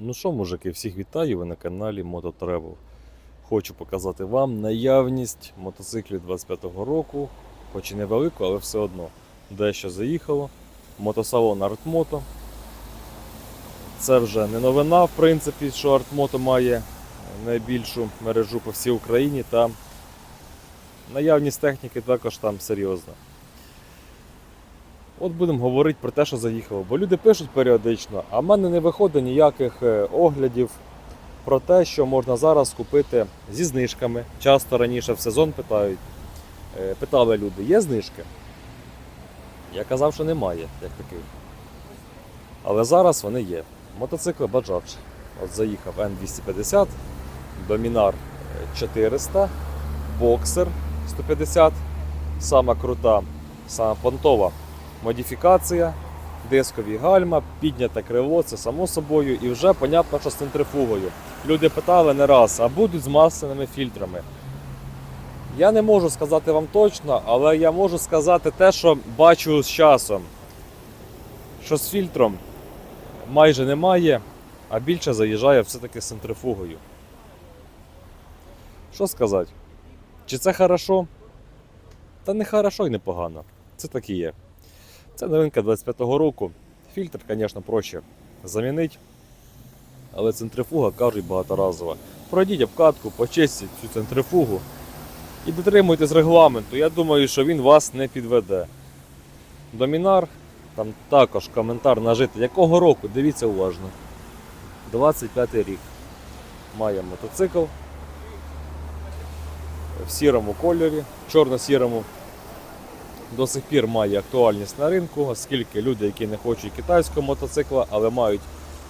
Ну що, мужики, всіх вітаю, ви на каналі Мототревел. Хочу показати вам наявність мотоциклів 25-го року, хоч і невелику, але все одно. Дещо заїхало. Мотосалон Артмото. Це вже не новина, в принципі, що Артмото має найбільшу мережу по всій Україні та наявність техніки також там серйозна. От будемо говорити про те, що заїхало. Бо люди пишуть періодично, а в мене не виходить ніяких е, оглядів про те, що можна зараз купити зі знижками. Часто раніше в сезон питають. Е, Питали люди, є знижки? Я казав, що немає, як таких. Але зараз вони є. Мотоцикли Bajaj. От заїхав N250, Dominar 400, Boxer 150, сама крута, сама понтова модифікація, дискові гальма, підняте крило, це само собою, і вже понятно, що з центрифугою. Люди питали не раз, а будуть з масляними фільтрами. Я не можу сказати вам точно, але я можу сказати те, що бачу з часом, що з фільтром майже немає, а більше заїжджає все-таки з центрифугою. Що сказати? Чи це хорошо? Та не хорошо і не погано. Це так і є. Це новинка 25-го року. Фільтр, звісно, проще замінити. Але центрифуга, кажуть, багаторазова. Пройдіть обкатку, почистіть цю центрифугу і дотримуйтесь регламенту. Я думаю, що він вас не підведе. Домінар, там також коментар нажити. Якого року? Дивіться уважно. 25 рік. Має мотоцикл в сірому кольорі, чорно-сірому до сих пір має актуальність на ринку, оскільки люди, які не хочуть китайського мотоцикла, але мають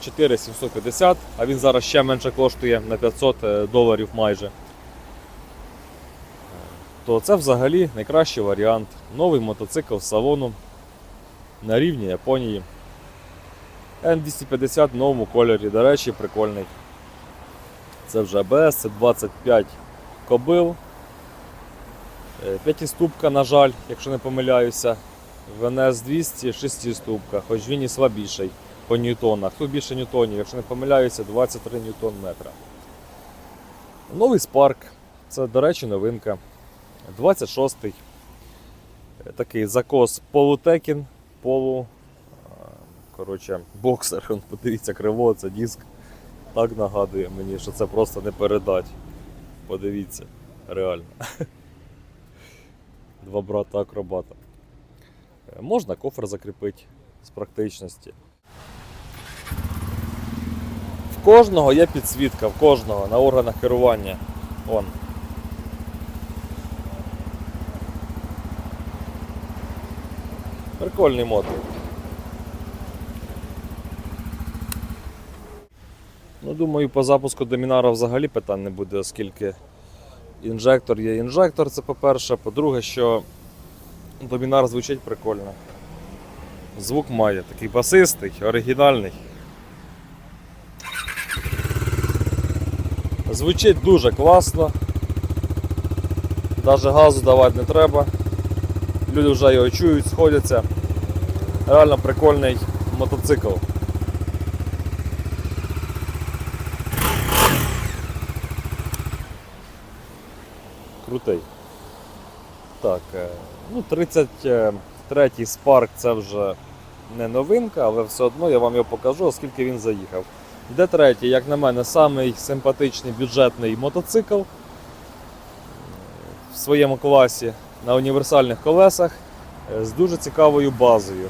4750, а він зараз ще менше коштує на 500 доларів майже. То це взагалі найкращий варіант. Новий мотоцикл з салону на рівні Японії. N250 в новому кольорі, до речі, прикольний. Це вже ABS, це 25 кобил. Е, П'ятиступка, на жаль, якщо не помиляюся. В НС 200 шестиступка, хоч він і слабіший по ньютонах. Тут більше ньютонів, якщо не помиляюся, 23 ньютон метра. Новий Spark. Це, до речі, новинка. 26-й. Е, Такий закос полутекін, полу. е, Коротше, боксер. Подивіться, криво, це диск. Так нагадує мені, що це просто не передать. Подивіться, реально. Два брата акробата. Е, Можна кофр закріпити з практичності. В кожного є підсвітка, в кожного на органах керування. Вон. Прикольний мод. Ну, думаю, по запуску домінара взагалі питань не буде, оскільки інжектор є інжектор, це по-перше. По-друге, що домінар звучить прикольно. Звук має такий басистий, оригінальний. Звучить дуже класно. Навіть газу давати не треба. Люди вже його чують, сходяться. Реально прикольний мотоцикл. Крутий. Так, е, ну 33-й Spark це вже не новинка, але все одно я вам його покажу, оскільки він заїхав. Д3, як на мене, самий симпатичний бюджетний мотоцикл в своєму класі на універсальних колесах е, з дуже цікавою базою.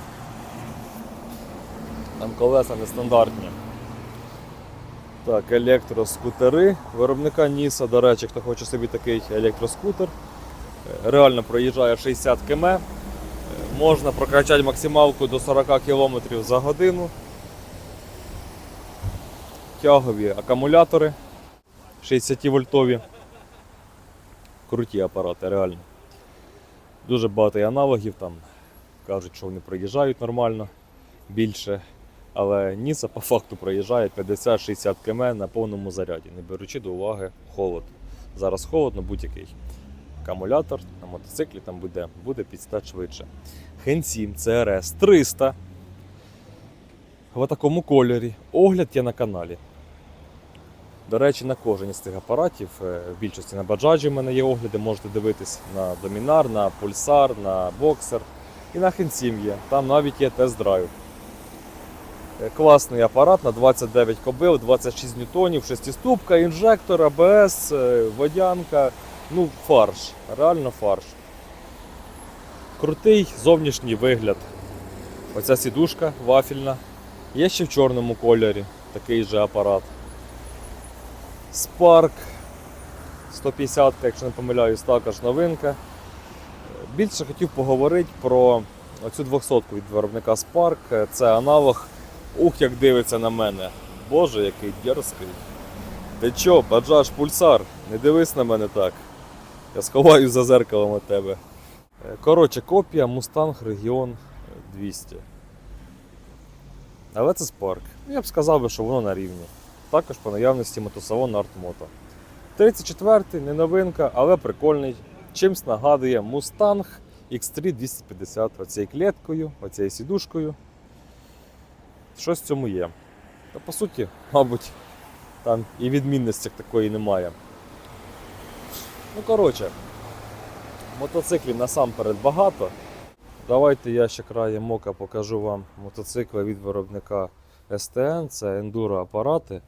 Там колеса нестандартні. Так, електроскутери виробника Ніса. До речі, хто хоче собі такий електроскутер, е, реально проїжджає 60 км. Е, Можна прокачати максималку до 40 км за годину. Тягові акумулятори 60 вольтові. Круті апарати, реально. Дуже багато аналогів там. Кажуть, що вони проїжджають нормально більше. Але Ніса по факту проїжджає 50-60 км на повному заряді, не беручи до уваги холод. Зараз холодно будь-який. Акумулятор на мотоциклі там буде, буде підстати швидше. Хенсім CRS 300. в такому кольорі. Огляд є на каналі. До речі, на кожен із цих апаратів, е, в більшості на баджаджі в мене є огляди, можете дивитись на Домінар, на Пульсар, на Боксер і на Хенсім є. Там навіть є тест-драйв. Е, Класний апарат на 29 кобил, 26 ньютонів, шестиступка, інжектор, АБС, е, водянка. Ну, фарш, реально фарш. Крутий зовнішній вигляд. Оця сідушка вафільна. Є ще в чорному кольорі такий же апарат. Spark 150, якщо не помиляюсь, також новинка. Більше хотів поговорити про оцю 200 від виробника Spark. Це аналог. Ух, як дивиться на мене. Боже, який дерзкий. Ти чо, баджаш пульсар? Не дивись на мене так. Я сховаю за зеркалом від тебе. Е, Коротше, копія Mustang Region 200. Але це Spark. Ну, Я б сказав би, що воно на рівні. Також по наявності мотосалон Артмото. 34-й, не новинка, але прикольний. Чимсь нагадує Mustang X3 250. Оцією клеткою, оцією сідушкою. Щось в цьому є. Та по суті, мабуть, там і відмінності такої немає. Ну, коротше, мотоциклів насамперед багато. Давайте я ще краєм мока покажу вам мотоцикли від виробника STN. Це ендуро апарати,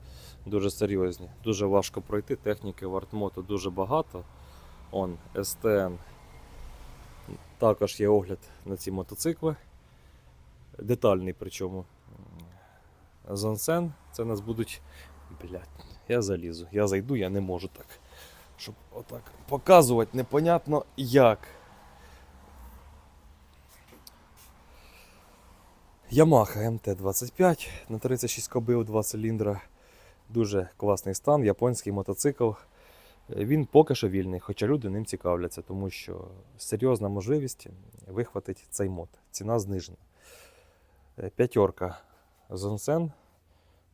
дуже серйозні. Дуже важко пройти. Техніки в артмото дуже багато. Он STN. Також є огляд на ці мотоцикли. Детальний причому. Зонсен. Це нас будуть. Блядь, я залізу. Я зайду, я не можу так. Щоб отак показувати непонятно як. Yamaha MT-25 на 36 кобил, 2 циліндра. Дуже класний стан, японський мотоцикл. Він поки що вільний, хоча люди ним цікавляться, тому що серйозна можливість вихватити цей мод. Ціна знижена. П'ятерка Zonsen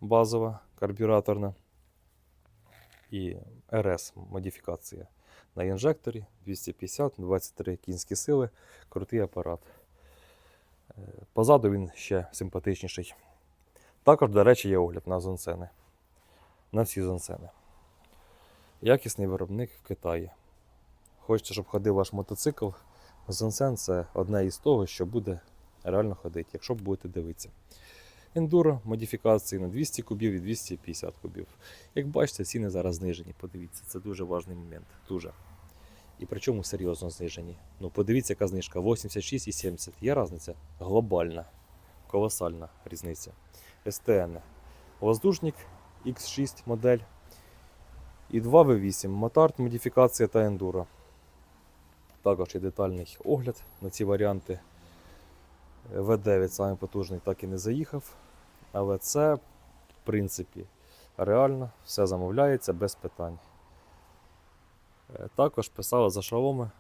базова, карбюраторна. І RS модифікація на інжекторі 250, 23 кінські сили, крутий апарат. Е, Позаду він ще симпатичніший. Також, до речі, є огляд на зонсени. На всі зонсени. Якісний виробник в Китаї. Хочете, щоб ходив ваш мотоцикл, зонсен це одне із того, що буде реально ходити, якщо будете дивитися. Ендуро модифікації на 200 кубів і 250 кубів. Як бачите, ціни зараз знижені. Подивіться, це дуже важний момент. Дуже. І причому серйозно знижені. Ну, подивіться, яка знижка 86 і 70. Є різниця глобальна, колосальна різниця. СТН. Воздушник X6 модель. І 2V8. Мотард, модифікація та ендуро. Також є детальний огляд на ці варіанти. В9 самий потужний так і не заїхав. Але це, в принципі, реально все замовляється без питань. Е, Також писали за шаломи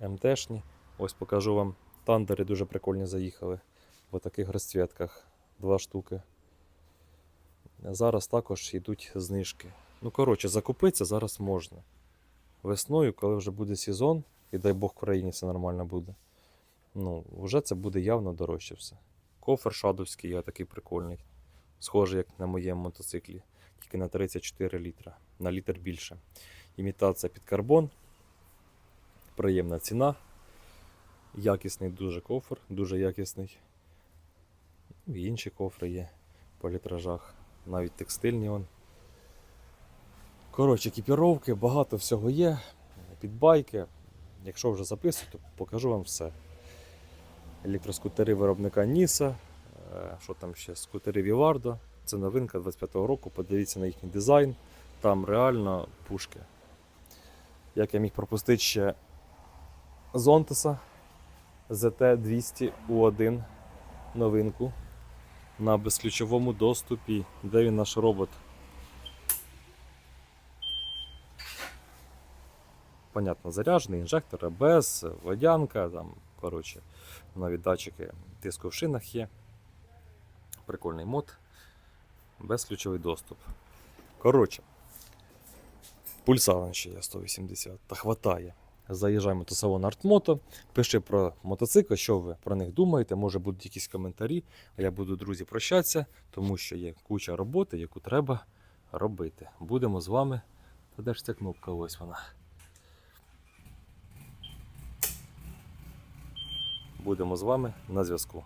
МТшні. Ось покажу вам. Тандери дуже прикольні заїхали в таких розцвітках. Два штуки. Зараз також йдуть знижки. Ну, коротше, закупитися зараз можна. Весною, коли вже буде сезон, і дай Бог в країні все нормально буде. Ну, вже це буде явно дорожче все. Кофер шадовський, я такий прикольний. Схожий, як на моєму мотоциклі. Тільки на 34 літра. На літр більше. Імітація під карбон. Приємна ціна. Якісний дуже кофр, дуже якісний. Ну, і інші кофри є по літражах. Навіть текстильні. Он. Коротше, екіпіровки, багато всього є. Підбайки. Якщо вже записую, то покажу вам все. Електроскутери виробника Ніса. Е, Що там ще? Скутери Вівардо. Це новинка 25-го року. Подивіться на їхній дизайн. Там реально пушки. Як я міг пропустити ще Зонтеса ZT200 U1 новинку на безключовому доступі. Де він наш робот? Понятно, заряджений, інжектор, АБС, водянка, там, коротше, навіть датчики тиску в шинах є. Прикольний мод. Безключовий доступ. Коротше, пульсар ще є 180, та хватає. Заїжджай в мотосалон Артмото, пиши про мотоцикл, що ви про них думаєте. Може будуть якісь коментарі. А я буду, друзі, прощатися, тому що є куча роботи, яку треба робити. Будемо з вами. Та де ж ця кнопка? Ось вона. Будемо з вами на зв'язку.